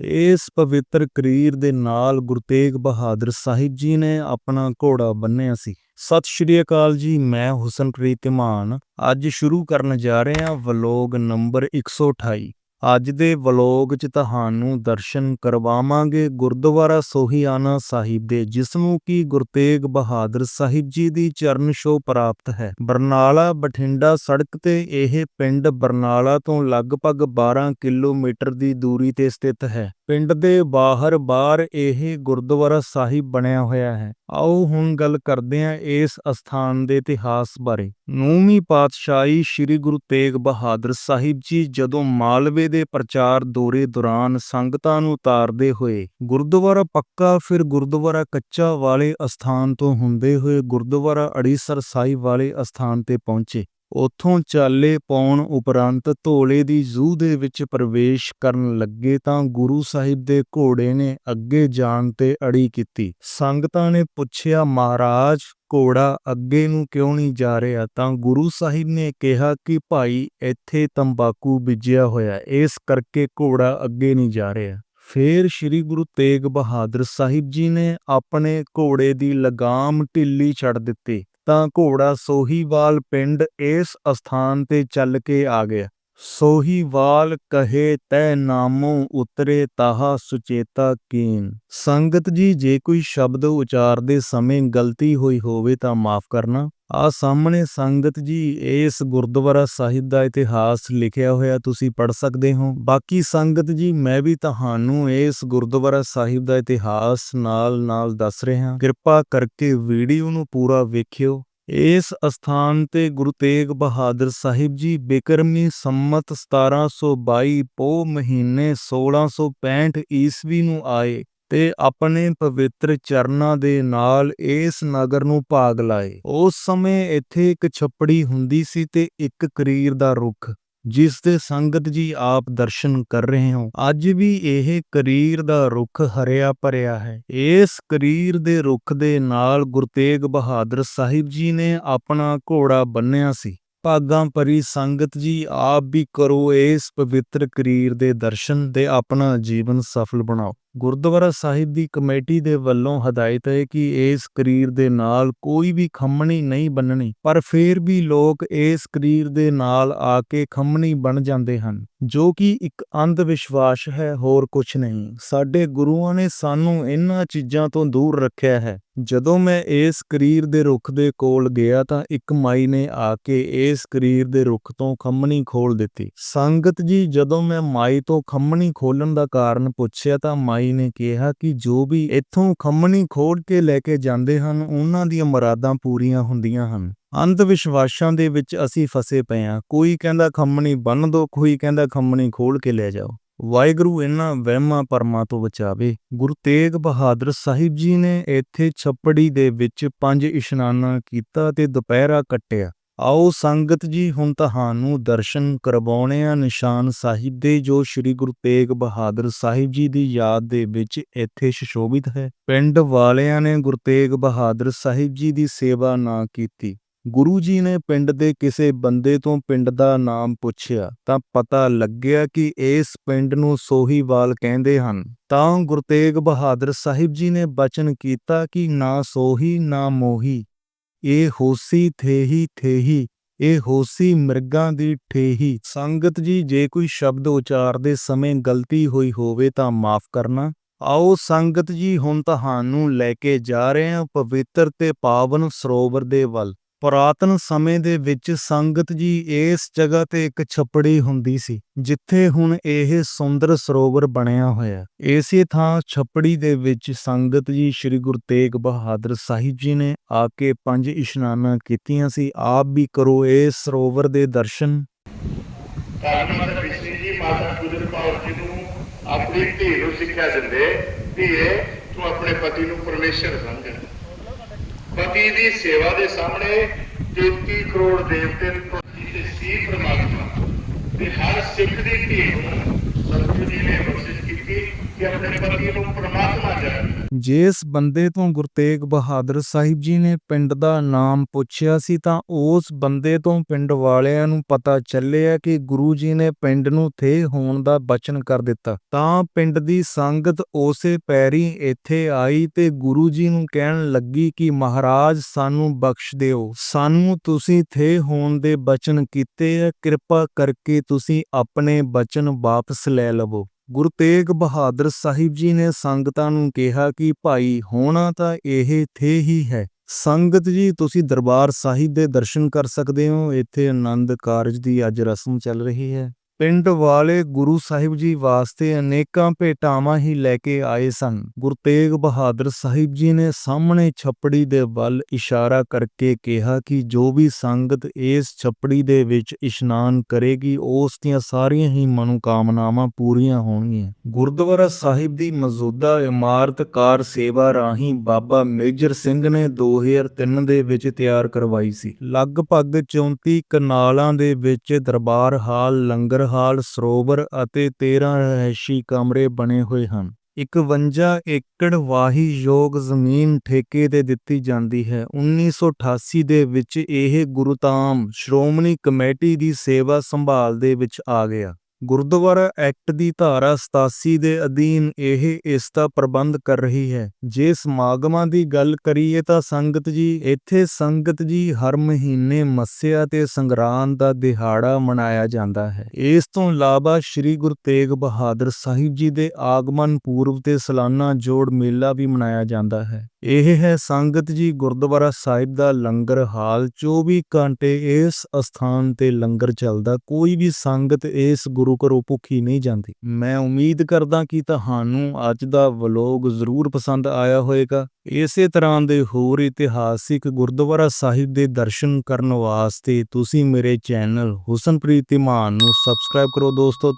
ਇਸ ਪਵਿੱਤਰ ਕਰੀਰ ਦੇ ਨਾਲ ਗੁਰੂ ਤੇਗ ਬਹਾਦਰ ਸਾਹਿਬ ਜੀ ਨੇ ਆਪਣਾ ਘੋੜਾ ਬੰਨਿਆ ਸੀ। ਸਤਿ ਸ਼੍ਰੀ ਅਕਾਲ ਜੀ, ਮੈਂ ਹੁਸਨਪ੍ਰੀਤ ਧਮਾਨ ਅੱਜ ਸ਼ੁਰੂ ਕਰਨ ਜਾ ਰਹੇ ਹਾਂ ਵਲੋਗ ਨੰਬਰ 128 ਅੱਜ ਦੇ ਵਲੋਗ 'ਚ ਤੁਹਾਨੂੰ ਦਰਸ਼ਨ ਕਰਵਾਵਾਂਗੇ ਗੁਰਦੁਆਰਾ ਸੋਹੀਆਨਾ ਸਾਹਿਬ ਦੇ, ਜਿਸ ਨੂੰ ਕਿ ਗੁਰੂ ਤੇਗ ਬਹਾਦਰ ਸਾਹਿਬ ਜੀ ਦੀ ਚਰਨ ਛੋਹ ਪ੍ਰਾਪਤ ਹੈ। ਬਰਨਾਲਾ ਬਠਿੰਡਾ ਸੜਕ ਤੇ ਇਹ ਪਿੰਡ ਬਰਨਾਲਾ ਤੋਂ ਲਗਭਗ 12 ਕਿਲੋਮੀਟਰ ਦੀ ਦੂਰੀ ਤੇ ਸਥਿਤ ਹੈ। ਪਿੰਡ ਦੇ ਬਾਹਰ ਬਾਹਰ ਇਹ ਗੁਰਦੁਆਰਾ ਸਾਹਿਬ ਬਣਿਆ ਹੋਇਆ ਹੈ। ਆਓ ਹੁਣ ਗੱਲ ਕਰਦੇ ਹਾਂ ਇਸ ਅਸਥਾਨ ਦੇ ਇਤਿਹਾਸ ਬਾਰੇ। ਨੌਵੀਂ ਪਾਤਸ਼ਾਹੀ ਸ੍ਰੀ ਗੁਰੂ ਤੇਗ ਬਹਾਦਰ ਸਾਹਿਬ ਜੀ ਜਦੋਂ ਮਾਲਵੇ ਦੇ ਪ੍ਰਚਾਰ ਦੌਰੇ ਦੌਰਾਨ ਸੰਗਤਾਂ ਨੂੰ ਉਤਾਰਦੇ ਹੋਏ ਗੁਰਦੁਆਰਾ ਪੱਕਾ, ਫਿਰ ਗੁਰਦੁਆਰਾ ਕੱਚਾ ਵਾਲੇ ਅਸਥਾਨ ਤੋਂ ਹੁੰਦੇ ਹੋਏ ਗੁਰਦੁਆਰਾ ਅੜੀਸਰ ਸਾਹਿਬ ਵਾਲੇ ਅਸਥਾਨ ਤੇ ਪਹੁੰਚੇ। ਉਥੋਂ ਚਾਲੇ ਪਾਉਣ ਉਪਰੰਤ ਧੋਲੇ ਦੀ ਜ਼ੂ ਦੇ ਵਿੱਚ ਪ੍ਰਵੇਸ਼ ਕਰਨ ਲੱਗੇ ਤਾਂ ਗੁਰੂ ਸਾਹਿਬ ਦੇ ਘੋੜੇ ਨੇ ਅੱਗੇ ਜਾਣ ਤੇ ਅੜੀ ਕੀਤੀ। ਸੰਗਤਾਂ ਨੇ ਪੁੱਛਿਆ, ਮਹਾਰਾਜ, ਘੋੜਾ ਅੱਗੇ ਨੂੰ ਕਿਉਂ ਨਹੀਂ ਜਾ ਰਿਹਾ? ਤਾਂ ਗੁਰੂ ਸਾਹਿਬ ਨੇ ਕਿਹਾ ਕਿ, ਭਾਈ, ਇੱਥੇ ਤੰਬਾਕੂ ਬੀਜਿਆ ਹੋਇਆ ਇਸ ਕਰਕੇ ਘੋੜਾ ਅੱਗੇ ਨਹੀਂ ਜਾ ਰਿਹਾ। ਫੇਰ ਸ੍ਰੀ ਗੁਰੂ ਤੇਗ ਬਹਾਦਰ ਸਾਹਿਬ ਜੀ ਨੇ ਆਪਣੇ ਘੋੜੇ ਦੀ ਲਗਾਮ ਢਿੱਲੀ ਛੱਡ ਦਿੱਤੀ। ਤਾਂ ਘੋੜਾ ਸੋਹੀਵਾਲ ਪਿੰਡ ਇਸ ਅਸਥਾਨ ਤੇ ਚੱਲ ਕੇ ਆ ਗਿਆ। ਸੋਹੀਵਾਲ ਕਹੇ ਤੈ ਨਾਮੋ ਉਤਰੇ ਤਾਹਾ ਸੁਚੇਤਾ ਕੀਨ। ਸੰਗਤ ਜੀ, ਜੇ ਕੋਈ ਸ਼ਬਦ ਉਚਾਰਦੇ ਸਮੇਂ ਗਲਤੀ ਹੋਈ ਹੋਵੇ ਤਾਂ ਮਾਫ ਕਰਨਾ। ਆ ਸਾਹਮਣੇ ਸੰਗਤ ਜੀ, ਇਸ ਗੁਰਦੁਆਰਾ ਸਾਹਿਬ ਦਾ ਇਤਿਹਾਸ ਲਿਖਿਆ ਹੋਇਆ ਤੁਸੀਂ ਪੜ ਸਕਦੇ ਹੋ। ਬਾਕੀ ਸੰਗਤ ਜੀ, ਮੈਂ ਵੀ ਤੁਹਾਨੂੰ ਇਸ ਗੁਰਦੁਆਰਾ ਸਾਹਿਬ ਦਾ ਇਤਿਹਾਸ ਨਾਲ-ਨਾਲ ਦੱਸ ਰਿਹਾ। ਕਿਰਪਾ ਕਰਕੇ ਵੀਡੀਓ ਨੂੰ ਪੂਰਾ ਵੇਖਿਓ। ਇਸ ਅਸਥਾਨ ਤੇ ਗੁਰੂ ਤੇਗ ਬਹਾਦਰ ਸਾਹਿਬ ਜੀ ਬਿਕਰਮੀ ਸੰਮਤ 1722 ਪੋ ਮਹੀਨੇ 1665 ਈਸਵੀ ਨੂੰ ਆਏ ਤੇ ਆਪਣੇ ਪਵਿੱਤਰ ਚਰਨਾਂ ਦੇ ਨਾਲ ਇਸ ਨਗਰ ਨੂੰ ਭਾਗ ਲਾਏ। ਉਸ ਸਮੇਂ ਇੱਥੇ ਇੱਕ ਛੱਪੜੀ ਹੁੰਦੀ ਸੀ ਤੇ ਇੱਕ ਕਰੀਰ ਦਾ ਰੁੱਖ। ਜਿਸ ਦੇ ਸੰਗਤ ਜੀ ਆਪ ਦਰਸ਼ਨ ਕਰ ਰਹੇ ਹੋ, ਅੱਜ ਵੀ ਇਹ ਕਰੀਰ ਦਾ ਰੁੱਖ ਹਰਿਆ ਭਰਿਆ ਹੈ। ਇਸ ਕਰੀਰ ਦੇ ਰੁੱਖ ਦੇ ਨਾਲ ਗੁਰੂ ਤੇਗ ਬਹਾਦਰ ਸਾਹਿਬ ਜੀ ਨੇ ਆਪਣਾ ਘੋੜਾ ਬੰਨਿਆ ਸੀ। ਭਾਗਾਂ ਭਰੀ ਸੰਗਤ ਜੀ ਆਪ ਵੀ ਕਰੋ ਇਸ ਪਵਿੱਤਰ ਕਰੀਰ ਦੇ ਦਰਸ਼ਨ ਤੇ ਆਪਣਾ ਜੀਵਨ ਸਫਲ ਬਣਾਓ। ਗੁਰਦੁਆਰਾ ਸਾਹਿਬ ਦੀ ਕਮੇਟੀ ਦੇ ਵੱਲੋਂ ਹਦਾਇਤ ਹੈ ਕਿ ਇਸ ਕਰੀਰ ਦੇ ਨਾਲ ਕੋਈ ਵੀ ਖੰਮਣੀ ਨਹੀਂ ਬੰਨਣੀ, ਪਰ ਫੇਰ ਵੀ ਲੋਕ ਇਸ ਕਰੀਰ ਦੇ ਨਾਲ ਆ ਕੇ ਖੰਮਣੀ ਬਣ ਜਾਂਦੇ ਹਨ, ਜੋ ਕਿ ਇੱਕ ਅੰਧ ਵਿਸ਼ਵਾਸ ਹੈ, ਹੋਰ ਕੁਝ ਨਹੀਂ। ਸਾਡੇ ਗੁਰੂਆਂ ਨੇ ਸਾਨੂੰ ਇਹਨਾਂ ਚੀਜ਼ਾਂ ਤੋਂ ਦੂਰ ਰੱਖਿਆ ਹੈ। ਜਦੋਂ ਮੈਂ ਇਸ ਕਰੀਰ ਦੇ ਰੁੱਖ ਦੇ ਕੋਲ ਗਿਆ ਤਾਂ ਇੱਕ ਮਾਈ ਨੇ ਆ ਕੇ ਇਸ ਕਰੀਰ ਦੇ ਰੁੱਖ ਤੋਂ ਖੰਮਣੀ ਖੋਲ ਦਿੱਤੀ। ਸੰਗਤ ਜੀ, ਜਦੋਂ ਮੈਂ ਮਾਈ ਤੋਂ ਖੰਮਣੀ ਖੋਲਣ ਦਾ ਕਾਰਨ ਪੁੱਛਿਆ ਤਾਂ ਮਾਈ ਨੇ ਕਿਹਾ ਕਿ ਜੋ ਵੀ ਇੱਥੋਂ ਖੰਮਣੀ ਖੋਲ ਕੇ ਲੈ ਕੇ ਜਾਂਦੇ ਹਨ, ਉਹਨਾਂ ਦੀਆਂ ਮੁਰਾਦਾਂ ਪੂਰੀਆਂ ਹੁੰਦੀਆਂ ਹਨ। ਅੰਧ ਵਿਸ਼ਵਾਸਾਂ ਦੇ ਵਿੱਚ ਅਸੀਂ ਫਸੇ ਪਏ ਹਾਂ। ਕੋਈ ਕਹਿੰਦਾ ਖੰਮਣੀ ਬੰਨ ਦੋ, ਕੋਈ ਕਹਿੰਦਾ ਖੰਮਣੀ ਖੋਲ ਕੇ ਲੈ ਜਾਓ। ਵਾਹਿਗੁਰੂ ਇਹਨਾਂ ਵਹਿਮਾਂ ਪਰਮਾਂ ਤੋਂ ਬਚਾਵੇ। ਗੁਰੂ ਤੇਗ ਬਹਾਦਰ ਸਾਹਿਬ ਜੀ ਨੇ ਇੱਥੇ ਛੱਪੜੀ ਦੇ ਵਿੱਚ ਪੰਜ ਇਸ਼ਨਾਨਾਂ ਕੀਤਾ ਤੇ ਦੁਪਹਿਰਾ ਕੱਟਿਆ। ਆਓ ਸੰਗਤ ਜੀ, ਹੁਣ ਤੁਹਾਨੂੰ ਦਰਸ਼ਨ ਕਰਵਾਉਣੇ ਆ ਨਿਸ਼ਾਨ ਸਾਹਿਬ ਦੇ, ਜੋ ਸ੍ਰੀ ਗੁਰੂ ਤੇਗ ਬਹਾਦਰ ਸਾਹਿਬ ਜੀ ਦੀ ਯਾਦ ਦੇ ਵਿੱਚ ਇੱਥੇ ਸ਼ੋਭਿਤ ਹੈ। ਪਿੰਡ ਵਾਲਿਆਂ ਨੇ ਗੁਰੂ ਤੇਗ ਬਹਾਦਰ ਸਾਹਿਬ ਜੀ ਦੀ ਸੇਵਾ ਨਾ ਕੀਤੀ। ਗੁਰੂ ਜੀ ਨੇ ਪਿੰਡ ਦੇ ਕਿਸੇ ਬੰਦੇ ਤੋਂ ਪਿੰਡ ਦਾ ਨਾਮ ਪੁੱਛਿਆ, ਤਾਂ ਪਤਾ ਲੱਗਿਆ ਕਿ ਇਸ ਪਿੰਡ ਨੂੰ ਸੋਹੀਵਾਲ ਕਹਿੰਦੇ ਹਨ। ਤਾਂ ਗੁਰੂ ਤੇਗ ਬਹਾਦਰ ਸਾਹਿਬ ਜੀ ਨੇ ਬਚਨ ਕੀਤਾ ਕਿ ਨਾ ਸੋਹੀ, ਨਾ ਮੋਹੀ। ਇਹ ਹੋਸੀ ਥੇਹੀ ਥੇਹੀ, ਇਹ ਹੋਸੀ ਮਿਰਗਾਂ ਦੀ ਠੇਹੀ। ਸੰਗਤ ਜੀ, ਜੇ ਕੋਈ ਸ਼ਬਦ ਉਚਾਰਦੇ ਸਮੇਂ ਗਲਤੀ ਹੋਈ ਹੋਵੇ ਤਾਂ ਮਾਫ ਕਰਨਾ। ਆਓ ਸੰਗਤ ਜੀ, ਹੁਣ ਤੁਹਾਨੂੰ ਲੈ ਕੇ ਜਾ ਰਹੇ ਹਾਂ ਪਵਿੱਤਰ ਤੇ ਪਾਵਨ ਸਰੋਵਰ ਦੇ ਵੱਲ। ਪੁਰਾਤਨ ਸਮੇਂ ਦੇ ਵਿੱਚ ਸੰਗਤ ਜੀ ਇਸ ਜਗ੍ਹਾ ਤੇ ਇੱਕ ਛੱਪੜੀ ਹੁੰਦੀ ਸੀ, ਜਿੱਥੇ ਹੁਣ ਇਹ ਸੁੰਦਰ ਸਰੋਵਰ ਬਣਿਆ ਹੋਇਆ। ਇਸੇ ਥਾਂ ਛੱਪੜੀ ਦੇ ਵਿੱਚ ਸੰਗਤ ਜੀ ਸ੍ਰੀ ਗੁਰੂ ਤੇਗ ਬਹਾਦਰ ਸਾਹਿਬ ਜੀ ਨੇ ਆ ਕੇ ਪੰਜ ਇਸ਼ਨਾਨਾਂ ਕੀਤੀਆਂ ਸੀ, ਆਪ ਵੀ ਕਰੋ ਇਸ ਸਰੋਵਰ ਦੇ ਦਰਸ਼ਨ। ਧੰਨ ਬਿਸ਼ਨੀ ਜੀ, ਮਾਤਾ ਗੁਜਰ ਕੌਰ ਜੀ ਨੂੰ ਆਪਣੀ ਧੀ ਨੂੰ ਸਿੱਖਿਆ ਦਿੰਦੇ, ਧੀਏ ਤੂੰ ਆਪਣੇ ਪਤੀ ਨੂੰ ਪਰਮੇਸ਼ਰ ਸਮਝ। ਪਤੀ ਦੀ ਸੇਵਾ ਦੇ ਸਾਹਮਣੇ 33 ਕਰੋੜ ਦੇਵਤੇ ਪਤੀ ਤੇ ਸੀ ਪ੍ਰਮਾਤਮਾ। ਤੇ ਹਰ ਸਿੱਖ ਦੀ ਧੀ ਨੂੰ ਸਤਿਗੁਰੂ ਜੀ ਨੇ ਬਖਸ਼ਿਸ਼ ਕੀਤੀ ਕਿ ਆਪਣੇ ਪਤੀ ਨੂੰ ਪ੍ਰਮਾਤਮਾ ਜਾਣੇ। ਜਿਸ ਬੰਦੇ ਤੋਂ ਗੁਰੂ ਤੇਗ ਬਹਾਦਰ ਸਾਹਿਬ ਜੀ ਨੇ ਪਿੰਡ ਦਾ ਨਾਮ ਪੁੱਛਿਆ ਸੀ ਤਾਂ ਉਸ ਬੰਦੇ ਤੋਂ ਪਿੰਡ ਵਾਲਿਆਂ ਨੂੰ ਪਤਾ ਚੱਲਿਆ ਕਿ ਗੁਰੂ ਜੀ ਨੇ ਪਿੰਡ ਨੂੰ ਥੇ ਹੋਣ ਦਾ ਬਚਨ ਕਰ ਦਿੱਤਾ। ਤਾਂ ਪਿੰਡ ਦੀ ਸੰਗਤ ਉਸੇ ਪੈਰੀ ਇੱਥੇ ਆਈ ਤੇ ਗੁਰੂ ਜੀ ਨੂੰ ਕਹਿਣ ਲੱਗੀ ਕਿ ਮਹਾਰਾਜ, ਸਾਨੂੰ ਬਖਸ਼ ਦਿਓ। ਸਾਨੂੰ ਤੁਸੀਂ ਥੇ ਹੋਣ ਦੇ ਬਚਨ ਕੀਤੇ ਹੈ ਕਿਰਪਾ ਕਰਕੇ ਤੁਸੀਂ ਆਪਣੇ ਬਚਨ ਵਾਪਸ ਲੈ ਲਵੋ। ਗੁਰੂ ਤੇਗ ਬਹਾਦਰ ਸਾਹਿਬ ਜੀ ਨੇ ਸੰਗਤਾਂ ਨੂੰ ਕਿਹਾ ਕਿ ਭਾਈ, ਹੋਣਾ ਤਾਂ ਇਹ ਥੇ ਹੀ ਹੈ। ਸੰਗਤ ਜੀ, ਤੁਸੀਂ ਦਰਬਾਰ ਸਾਹਿਬ ਦੇ ਦਰਸ਼ਨ ਕਰ ਸਕਦੇ ਹੋ। ਇੱਥੇ ਆਨੰਦ ਕਾਰਜ ਦੀ ਅੱਜ ਰਸਮ ਚੱਲ ਰਹੀ ਹੈ। ਪਿੰਡ ਵਾਲੇ ਗੁਰੂ ਸਾਹਿਬ ਜੀ ਵਾਸਤੇ ਅਨੇਕਾਂ ਭੇਟਾਵਾਂ ਹੀ ਲੈ ਕੇ ਆਏ ਸਨ। ਗੁਰੂ ਤੇਗ ਬਹਾਦਰ ਸਾਹਿਬ ਜੀ ਨੇ ਸਾਹਮਣੇ ਛੱਪੜੀ ਦੇ ਵੱਲ ਇਸ਼ਾਰਾ ਕਰਕੇ ਕਿਹਾ ਕਿ ਜੋ ਵੀ ਸੰਗਤ ਇਸ ਛੱਪੜੀ ਦੇ ਵਿੱਚ ਇਸ਼ਨਾਨ ਕਰੇਗੀ, ਉਸ ਦੀਆਂ ਸਾਰੀਆਂ ਹੀ ਮਨੋਕਾਮਨਾਵਾਂ ਪੂਰੀਆਂ ਹੋਣਗੀਆਂ। ਗੁਰਦੁਆਰਾ ਸਾਹਿਬ ਦੀ ਮੌਜੂਦਾ ਇਮਾਰਤ ਕਾਰ ਸੇਵਾ ਰਾਹੀਂ ਬਾਬਾ ਮੇਜਰ ਸਿੰਘ ਨੇ 2003 ਦੇ ਵਿੱਚ ਤਿਆਰ ਕਰਵਾਈ ਸੀ। ਲਗਭਗ 34 ਕਨਾਲਾਂ ਦੇ ਵਿੱਚ ਦਰਬਾਰ ਹਾਲ ਲੰਗਰ ਹਾਲ ਸਰੋਵਰ ਅਤੇ 13 ਰਹਿਸ਼ੀ ਕਮਰੇ ਬਣੇ ਹੋਏ ਹਨ। 51 ਏਕੜ ਵਾਹੀ ਯੋਗ ਜ਼ਮੀਨ ਠੇਕੇ ਤੇ ਦਿੱਤੀ ਜਾਂਦੀ ਹੈ। 1988 ਦੇ ਵਿੱਚ ਇਹ ਗੁਰੂਤਾਮ ਸ਼੍ਰੋਮਣੀ ਕਮੇਟੀ ਦੀ ਸੇਵਾ ਸੰਭਾਲ ਦੇ ਵਿੱਚ ਆ ਗਿਆ। ਗੁਰਦੁਆਰਾ ਐਕਟ ਦੀ ਧਾਰਾ 87 ਦੇ ਅਧੀਨ ਇਹ ਇਸ ਦਾ ਪ੍ਰਬੰਧ ਕਰ ਰਹੀ ਹੈ। ਜੇ ਸਮਾਗਮਾਂ ਦੀ ਗੱਲ ਕਰੀਏ ਤਾਂ ਸੰਗਤ ਜੀ, ਇੱਥੇ ਸੰਗਤ ਜੀ ਹਰ ਮਹੀਨੇ ਮੱਸਿਆ ਤੇ ਸੰਗਰਾਂਦ ਦਾ ਦਿਹਾੜਾ ਮਨਾਇਆ ਜਾਂਦਾ ਹੈ। ਇਸ ਤੋਂ ਇਲਾਵਾ ਸ੍ਰੀ ਗੁਰੂ ਤੇਗ ਬਹਾਦਰ ਸਾਹਿਬ ਜੀ ਦੇ ਆਗਮਨ ਪੂਰਵ ਤੇ ਸਾਲਾਨਾ ਜੋੜ ਮੇਲਾ ਵੀ ਮਨਾਇਆ ਜਾਂਦਾ ਹੈ। ਇਹ ਹੈ ਸੰਗਤ ਜੀ ਗੁਰਦੁਆਰਾ ਸਾਹਿਬ ਦਾ ਲੰਗਰ ਹਾਲ। 24 ਘੰਟੇ ਇਸ ਅਸਥਾਨ ਤੇ ਲੰਗਰ ਚੱਲਦਾ, ਕੋਈ ਵੀ ਸੰਗਤ ਇਸ ਗੁਰੂ ਘਰੋਂ ਭੁੱਖੀ ਨਹੀਂ ਜਾਂਦੀ। ਮੈਂ ਉਮੀਦ ਕਰਦਾ ਕਿ ਤੁਹਾਨੂੰ ਅੱਜ ਦਾ ਵਲੋਗ ਜ਼ਰੂਰ ਪਸੰਦ ਆਇਆ ਹੋਵੇਗਾ। ਇਸੇ ਤਰ੍ਹਾਂ ਦੇ ਹੋਰ ਇਤਿਹਾਸਿਕ ਗੁਰਦੁਆਰਾ ਸਾਹਿਬ ਦੇ ਦਰਸ਼ਨ ਕਰਨ ਵਾਸਤੇ ਤੁਸੀਂ ਮੇਰੇ ਚੈਨਲ ਹੁਸਨਪ੍ਰੀਤ ਧੀਮਾਨ ਨੂੰ ਸਬਸਕ੍ਰਾਈਬ ਕਰੋ ਦੋਸਤੋ।